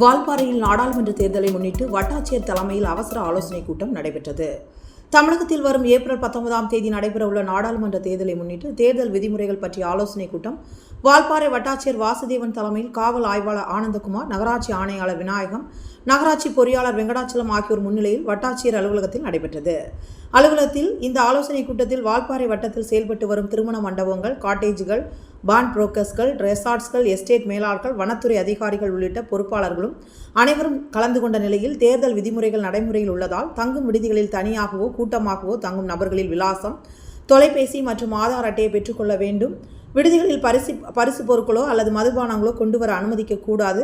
வால்பாறையில் நாடாளுமன்ற தேர்தலை முன்னிட்டு வட்டாட்சியர் தலைமையில் அவசர ஆலோசனைக் கூட்டம் நடைபெற்றது. தமிழகத்தில் வரும் ஏப்ரல் பத்தொன்பதாம் தேதி நடைபெறவுள்ள நாடாளுமன்ற தேர்தலை முன்னிட்டு தேர்தல் விதிமுறைகள் பற்றிய ஆலோசனைக் கூட்டம் வால்பாறை வட்டாட்சியர் வாசுதேவன் தலைமையில் காவல் ஆய்வாளர் ஆனந்தகுமார் நகராட்சி ஆணையாளர் விநாயகம் நகராட்சி பொறியாளர் வெங்கடாச்சலம் ஆகியோர் முன்னிலையில் வட்டாட்சியர் அலுவலகத்தில் நடைபெற்றது. அலுவலகத்தில் இந்த ஆலோசனைக் கூட்டத்தில் வால்பாறை வட்டத்தில் செயல்பட்டு வரும் திருமண மண்டபங்கள் காட்டேஜுகள் பாண்ட் புரோக்கர்ஸ்கள் ரெசார்ட்ஸ்கள் எஸ்டேட் மேலாளர்கள் வனத்துறை அதிகாரிகள் உள்ளிட்ட பொறுப்பாளர்களும் அனைவரும் கலந்து கொண்ட நிலையில் தேர்தல் விதிமுறைகள் நடைமுறையில் உள்ளதால் தங்கும் விடுதிகளில் தனியாகவோ கூட்டமாகவோ தங்கும் நபர்களில் விலாசம் தொலைபேசி மற்றும் ஆதார் அட்டையை பெற்றுக்கொள்ள வேண்டும். விடுதிகளில் பரிசு பரிசு பொருட்களோ அல்லது மதுபானங்களோ கொண்டு வர அனுமதிக்க கூடாது.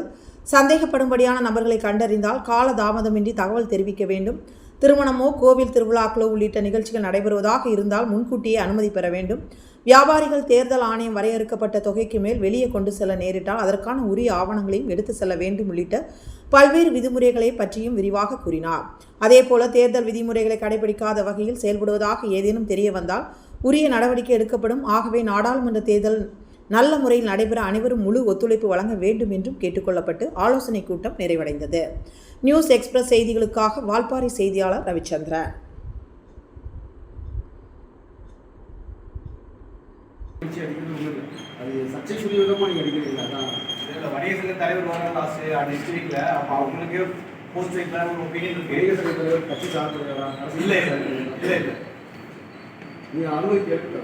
சந்தேகப்படும்படியான நபர்களை கண்டறிந்தால் கால தாமதமின்றி தகவல் தெரிவிக்க வேண்டும். திருமணமோ கோவில் திருவிழாக்களோ உள்ளிட்ட நிகழ்ச்சிகள் நடைபெறுவதாக இருந்தால் முன்கூட்டியே அனுமதி பெற வேண்டும். வியாபாரிகள் தேர்தல் ஆணையம் வரையறுக்கப்பட்ட தொகைக்கு மேல் வெளியே கொண்டு செல்ல நேரிட்டால் அதற்கான உரிய ஆவணங்களையும் எடுத்து செல்ல வேண்டும் உள்ளிட்ட பல்வேறு விதிமுறைகளை பற்றியும் விரிவாக கூறினார். அதேபோல தேர்தல் விதிமுறைகளை கடைபிடிக்காத வகையில் செயல்படுவதாக ஏதேனும் தெரிய வந்தால் உரிய நடவடிக்கை எடுக்கப்படும். ஆகவே நாடாளுமன்ற தேர்தல் நல்ல முறையில் நடைபெற அனைவரும் முழு ஒத்துழைப்பு வழங்க வேண்டும் என்றும் கேட்டுக்கொள்ளப்பட்டு ஆலோசனைக் கூட்டம் நிறைவடைந்தது. நியூஸ் எக்ஸ்பிரஸ் செய்திகளுக்காக வால்பாறை செய்தியாளர் ரவிச்சந்திரன். அது சர்ச்சைக்குரிய விதமாக நீங்கள் அதான் வணிக சங்க தலைவர் லாஸ்ட் அவங்களுக்கு போஸ்ட் வைக்கலாம் ஒரு ஒப்பீனியன் இருக்கு வணிக சங்க தலைவர் கட்சி சார்ந்தவர்களா இல்லை இல்லை இல்லை. நீங்கள் அனுமதி கேட்டு